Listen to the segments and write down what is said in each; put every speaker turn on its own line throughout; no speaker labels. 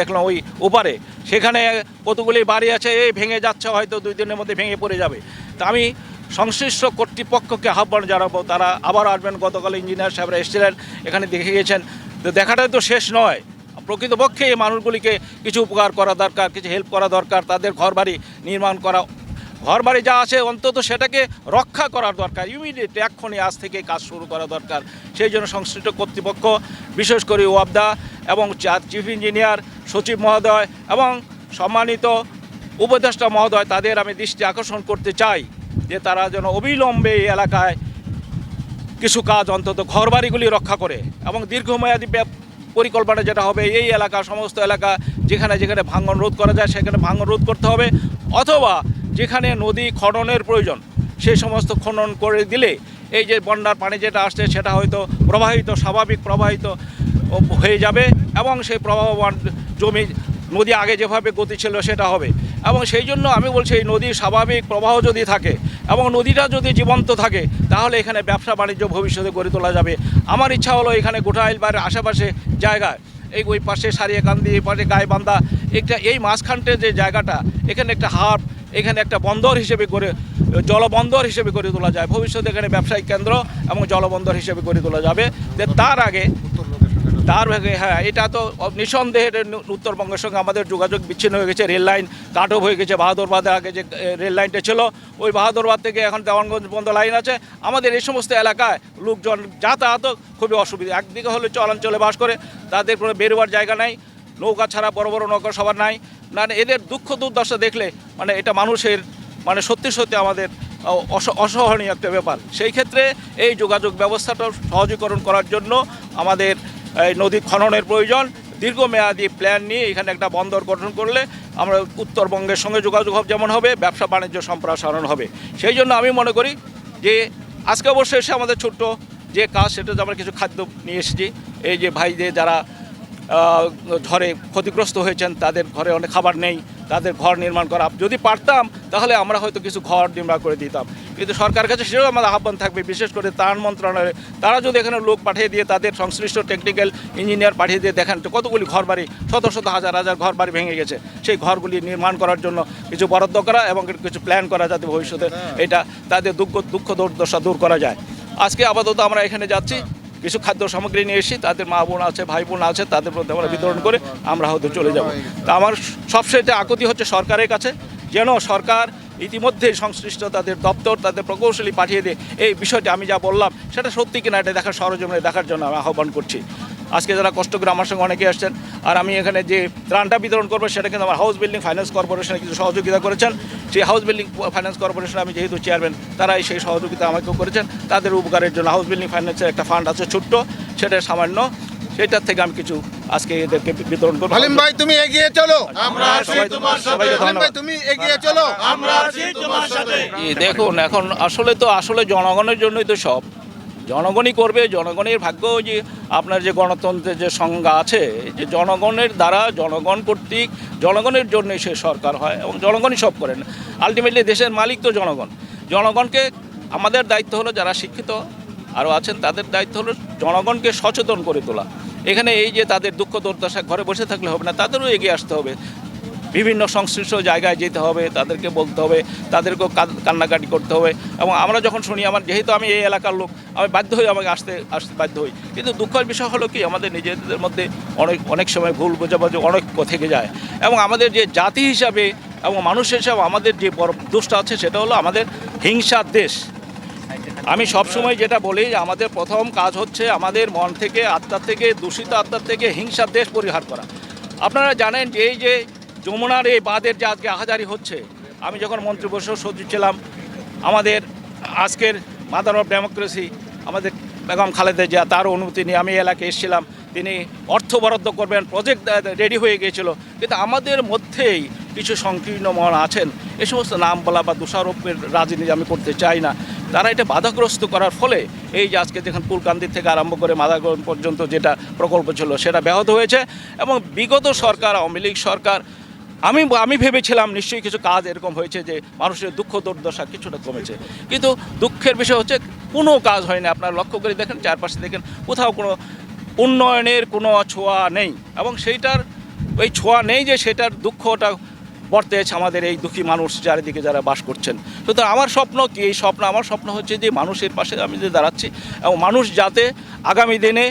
দেখলাম ওই ওপারে। সেখানে কতগুলি বাড়ি আছে, এই ভেঙে যাচ্ছে, হয়তো দুই দিনের মধ্যে ভেঙে পড়ে যাবে। তা আমি সংশ্লিষ্ট কর্তৃপক্ষকে আহ্বান জানাব, তারা আবার আসবেন। গতকাল ইঞ্জিনিয়ার সাহেবরা এসেছিলেন, এখানে দেখে গিয়েছেন। তো দেখাটাই তো শেষ নয়। প্রকৃতপক্ষে এই মানুষগুলিকে কিছু উপকার করা দরকার, কিছু হেল্প করা দরকার, তাদের ঘরবাড়ি নির্মাণ করা ঘরবাড়ি যা আছে, অন্তত সেটাকে রক্ষা করার দরকার। ইমিডিয়েট এক্ষণে আজ থেকে কাজ শুরু করা দরকার। সেই জন্য সংশ্লিষ্ট কর্তৃপক্ষ, বিশেষ করে ওয়াবদা এবং চিফ ইঞ্জিনিয়ার, সচিব মহোদয় এবং সম্মানিত উপদেষ্টা মহোদয়, তাদের আমি দৃষ্টি আকর্ষণ করতে চাই যে তারা যেন অবিলম্বে এই এলাকায় কিছু কাজ অন্তত ঘরবাড়িগুলি রক্ষা করে এবং দীর্ঘমেয়াদী পরিকল্পনা যেটা হবে, এই এলাকা, সমস্ত এলাকা যেখানে যেখানে ভাঙন রোধ করা যায়, সেখানে ভাঙন রোধ করতে হবে অথবা যেখানে নদী খননের প্রয়োজন সেই সমস্ত খনন করে দিলে এই যে বন্যার পানি যেটা আসছে সেটা হয়তো প্রবাহিত, স্বাভাবিক প্রবাহিত হয়ে যাবে এবং সেই প্রবাহমান জমি, নদী আগে যেভাবে গতি ছিল সেটা হবে। এবং সেই জন্য আমি বলছি, এই নদীর স্বাভাবিক প্রবাহ যদি থাকে এবং নদীটা যদি জীবন্ত থাকে, তাহলে এখানে ব্যবসা বাণিজ্য ভবিষ্যতে গড়ে তোলা যাবে। আমার ইচ্ছা হলো এখানে গোঠাইল বাড়ির আশেপাশে জায়গায় এই ওই পাশে সারিয়াকান্দি, এই পাশে গাইবান্ধা, একটা এই মাঝখানটে যে জায়গাটা, এখানে একটা হাট এখানে একটা বন্দর হিসেবে করে জলবন্দর হিসেবে গড়ে তোলা যায়। ভবিষ্যতে এখানে ব্যবসায়িক কেন্দ্র এবং জলবন্দর হিসেবে গড়ে তোলা যাবে। যে তার আগে তার আগে হ্যাঁ এটা তো নিঃসন্দেহে উত্তরবঙ্গের সঙ্গে আমাদের যোগাযোগ বিচ্ছিন্ন হয়ে গেছে। রেল লাইন কাট হয়ে গেছে বাহাদুরবাদের আগে যে রেল লাইনটা ছিল, ওই বাহাদুরবাদ থেকে এখন দেওয়ানগঞ্জ পর্যন্ত লাইন আছে। আমাদের এই সমস্ত এলাকায় লোকজন যাতায়াত খুবই অসুবিধা। একদিকে হলে চলাঞ্চলে বাস করে, তাদের কোনো বেরোবার জায়গা নাই। নৌকা ছাড়া বড় বড় নৌকা সবার নাই। মানে এদের দুঃখ দুর্দশা দেখলে মানে এটা মানুষের মানে সত্যি সত্যি আমাদের অসহনীয় একটা ব্যাপার। সেই ক্ষেত্রে এই যোগাযোগ ব্যবস্থাটা সহজীকরণ করার জন্য আমাদের এই নদী খননের প্রয়োজন। দীর্ঘমেয়াদী প্ল্যান নিয়ে এখানে একটা বন্দর গঠন করলে আমরা উত্তরবঙ্গের সঙ্গে যোগাযোগ যেমন হবে, ব্যবসা বাণিজ্য সম্প্রসারণ হবে। সেই জন্য আমি মনে করি যে আজকে অবশ্যই এসে আমাদের ছোট্ট যে কাজ, সেটা যে আমরা কিছু খাদ্য নিয়ে এসেছি। এই যে ভাইদের যারা ঝড়ে ক্ষতিগ্রস্ত হয়েছেন তাদের ঘরে অনেক খাবার নেই তাদের ঘর নির্মাণ করা। যদি পারতাম তাহলে আমরা হয়তো কিছু ঘর নির্মাণ করে দিতাম। কিন্তু সরকার কাছে সেটাও আমাদের আহ্বান থাকবে বিশেষ করে ত্রাণ মন্ত্রণালয়ে। তারা যদি এখানে লোক পাঠিয়ে দিয়ে তাদের সংশ্লিষ্ট টেকনিক্যাল ইঞ্জিনিয়ার পাঠিয়ে দিয়ে দেখেন তো কতগুলি ঘর বাড়ি শত শত হাজার হাজার ঘর বাড়ি ভেঙে গেছে সেই ঘরগুলি নির্মাণ করার জন্য কিছু বরাদ্দ করা এবং কিছু প্ল্যান করা যাতে ভবিষ্যতে এটা তাদের দুঃখ দুঃখ দুর্দশা দূর করা যায়। আজকে আপাতত আমরা এখানে যাচ্ছি। কিছু খাদ্য সামগ্রী নিয়ে এসি তাদের মা বোন আছে, ভাই বোন আছে, তাদের মধ্যে আমরা বিতরণ করে আমরা হয়তো চলে যাব। তা আমার সবচেয়ে আকুতি হচ্ছে সরকারের কাছে, যেন সরকার ইতিমধ্যে সংশ্লিষ্ট তাদের দপ্তর, তাদের প্রকৌশলী পাঠিয়ে দিয়ে এই বিষয়টি আমি যা বললাম, সেটা সত্যি কিনা এটা দেখার সরজমে দেখার জন্য আমি আহ্বান করছি। আজকে যারা কষ্ট করে আমার সঙ্গে অনেকে আসছেন আর আমি এখানে যে ত্রাণটা বিতরণ করব সেটা কিন্তু আমার হাউস বিল্ডিং ফাইন্যান্স কর্পোরেশনে কিছু সহযোগিতা করেছেন। সেই হাউস বিল্ডিং ফাইন্যান্স কর্পোরেশন আমি যেহেতু চেয়ারম্যান তারাই সেই সহযোগিতা আমাকেও করেছেন। তাদের উপকারের জন্য হাউস বিল্ডিং ফাইন্যান্সের একটা ফান্ড আছে ছোট্ট সেটা সামান্য সেটার থেকে আমি কিছু আজকে এদেরকে বিতরণ করব।
হালিম ভাই তুমি এগিয়ে চলো।
আমরা আছি তোমার সাথে।
হালিম ভাই
ধন্যবাদ
তুমি এগিয়ে চলো।
আমরা আছি তোমার সাথে।
দেখুন এখন আসলে তো আসলে জনগণের জন্যই তো সব। জনগণই করবে, জনগণের ভাগ্য যে আপনার যে গণতন্ত্রের যে সংজ্ঞা আছে, যে জনগণের দ্বারা জনগণ কর্তৃক, জনগণের জন্যই সে সরকার হয় এবং জনগণই সব করেন। আলটিমেটলি দেশের মালিক তো জনগণ। জনগণকে আমাদের দায়িত্ব হলো যারা শিক্ষিত আরও আছেন, তাদের দায়িত্ব হলো জনগণকে সচেতন করে তোলা। এখানে এই যে তাদের দুঃখ দুর্দশা ঘরে বসে থাকলে হবে না, তাদেরও এগিয়ে আসতে হবে। বিভিন্ন সংশ্লিষ্ট জায়গায় যেতে হবে, তাদেরকে বলতে হবে, তাদেরকেও কান্নাকাটি করতে হবে। এবং আমরা যখন শুনি, আমার যেহেতু আমি এই এলাকার লোক, আমি বাধ্য হই আমাকে আসতে আসতে বাধ্য হই। কিন্তু দুঃখের বিষয় হলো কি, আমাদের নিজেদের মধ্যে অনেক অনেক সময় ভুল বোঝাবুঝি অনেক থেকে যায়। এবং আমাদের যে জাতি হিসাবে এবং মানুষ হিসাবে আমাদের যে বড় দোষটা আছে, সেটা হলো আমাদের হিংসার দেশ। আমি সবসময় যেটা বলি, যে আমাদের প্রথম কাজ হচ্ছে আমাদের মন থেকে, আত্মার থেকে, দূষিত আত্মার থেকে হিংসার দেশ পরিহার করা। আপনারা জানেন যে এই যে যমুনার এই বাঁধের যে আজকে আহাজারি হচ্ছে, আমি যখন মন্ত্রী পরিষদ সচিব ছিলাম, আমাদের আজকের মাদার অফ ডেমোক্রেসি আমাদের বেগম খালেদা জিয়া তার অনুমতি নিয়ে আমি এলাকায় এসেছিলাম। তিনি অর্থ বরাদ্দ করবেন প্রজেক্ট রেডি হয়ে গিয়েছিল। কিন্তু আমাদের মধ্যেই কিছু সংকীর্ণ মন আছেন। এ সমস্ত নাম বলা বা দোষারোপের রাজনীতি আমি করতে চাই না। তারা এটা বাধাগ্রস্ত করার ফলে এই যে আজকে দেখেন পুলকান্দির থেকে আরম্ভ করে মাদাগঞ্জ পর্যন্ত যেটা প্রকল্প ছিল, সেটা ব্যাহত হয়েছে। এবং বিগত সরকার, আওয়ামী লীগ সরকার আমি আমি ভেবেছিলাম নিশ্চয়ই কিছু কাজ এরকম হয়েছে যে মানুষের দুঃখ দুর্দশা কিছুটা কমেছে। কিন্তু দুঃখের বিষয় হচ্ছে কোনো কাজ হয়নি। আপনারা লক্ষ্য করে দেখেন, চারপাশে দেখেন, কোথাও কোনো উন্নয়নের কোনো ছোঁয়া নেই। এবং সেইটার, ওই ছোঁয়া নেই যে সেটার দুঃখটা বর্তেছে আমাদের এই দুঃখী মানুষ চারিদিকে যারা বাস করছেন। সুতরাং আমার স্বপ্ন কি? এই স্বপ্ন, আমার স্বপ্ন হচ্ছে যে মানুষের পাশে আমি যে দাঁড়াচ্ছি এবং মানুষ যাতে আগামী দিনে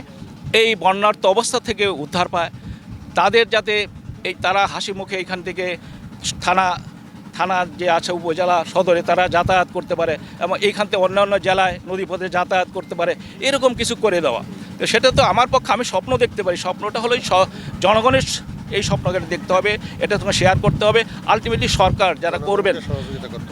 এই বন্যার্ত অবস্থা থেকে উদ্ধার পায়, তাদের যাতে এই তারা হাসি মুখে এখান থেকে থানা থানা যে আছে উপজেলা সদরে তারা যাতায়াত করতে পারে এবং এইখান থেকে অন্যান্য জেলায় নদীপথে যাতায়াত করতে পারে, এরকম কিছু করে দেওয়া। তো সেটা তো আমার পক্ষে আমি স্বপ্ন দেখতে পারি। স্বপ্নটা হলো জনগণের এই স্বপ্নকে দেখতে হবে এটা তোমাকে শেয়ার করতে হবে। আলটিমেটলি সরকার যারা করবেন।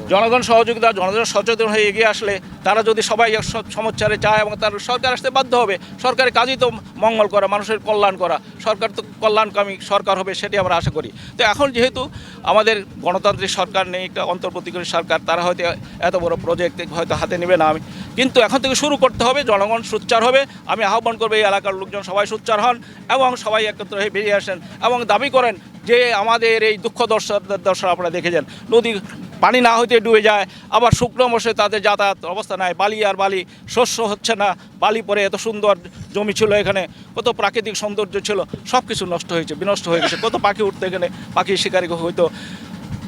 জনগণ সহযোগিতা জনগণ সচেতন হয়ে এগিয়ে আসলে তারা যদি সবাই এক স- সমচ্চারে চায় এবং তার সরকার আসতে বাধ্য হবে সরকারের কাজই তো মঙ্গল করা মানুষের কল্যাণ করা। সরকার তো কল্যাণকামী সরকার হবে সেটি আমরা আশা করি। তো এখন যেহেতু আমাদের গণতান্ত্রিক সরকার নেই একটা অন্তর্বর্তীকারী সরকার তারা হয়তো এত বড় প্রজেক্ট হয়তো হাতে নেবে না। আমি কিন্তু এখন থেকে শুরু করতে হবে জনগণ সোচ্চার হবে। আমি আহ্বান করব এই এলাকার লোকজন সবাই সোচ্চার হন এবং সবাই একত্র হয়ে বেরিয়ে আসেন এবং দাবি করেন যে আমাদের এই দুঃখ দর্শক দর্শক আপনারা দেখেছেন। নদী পানি না হইতে ডুবে যায়, আবার শুকনো মশে তাদের যাতায়াত অবস্থা নাই। বালি আর বালি শস্য হচ্ছে না, বালি পরে এত সুন্দর জমি ছিল এখানে, কত প্রাকৃতিক সৌন্দর্য ছিল সব কিছু নষ্ট হয়েছে, বিনষ্ট হয়ে গেছে। কত পাখি উঠতে এখানে, পাখি শিকারি হইতো।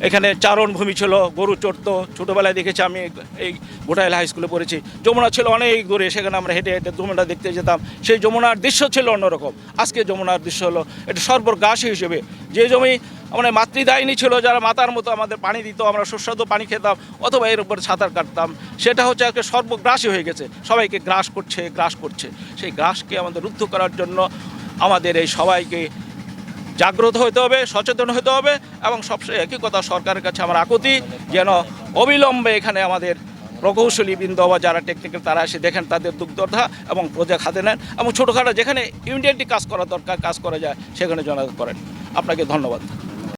এখানে চারণ ভূমি ছিল, গরু চড়তো। ছোটোবেলায় দেখেছি আমি এই গোটাইল হাই স্কুলে পড়েছি। যমুনা ছিল অনেক দূরে, সেখানে আমরা হেঁটে হেঁটে যমুনা দেখতে যেতাম। সেই যমুনার দৃশ্য ছিল অন্যরকম। আজকে যমুনার দৃশ্য হলো, এটা সর্বগ্রাসী হিসেবে। যে জমি মানে মাতৃদায়িনী ছিল, যারা মাতার মতো আমাদের পানি দিত, আমরা সুস্বাদু পানি খেতাম, অথবা এর উপর সাঁতার কাটতাম, সেটা হচ্ছে আজকে সর্বগ্রাসী হয়ে গেছে। সবাইকে গ্রাস করছে গ্রাস করছে। সেই গ্রাসকে আমাদের রুদ্ধ করার জন্য আমাদের এই সবাইকে জাগ্রত হতে হবে, সচেতন হতে হবে এবং সবচেয়ে একই কথা সরকারের কাছে আমার আকুতি, যেন অবিলম্বে এখানে আমাদের প্রকৌশলী বৃন্দ বা যারা টেকনিক্যাল তারা এসে দেখেন তাদের দুগ্ধর্ধা এবং প্রজেক্ট হাতে নেন এবং ছোটোখাটো যেখানে ইমিডিয়েটলি কাজ করা দরকার, কাজ করা যায়, সেখানে জনগণ করেন। আপনাকে ধন্যবাদ।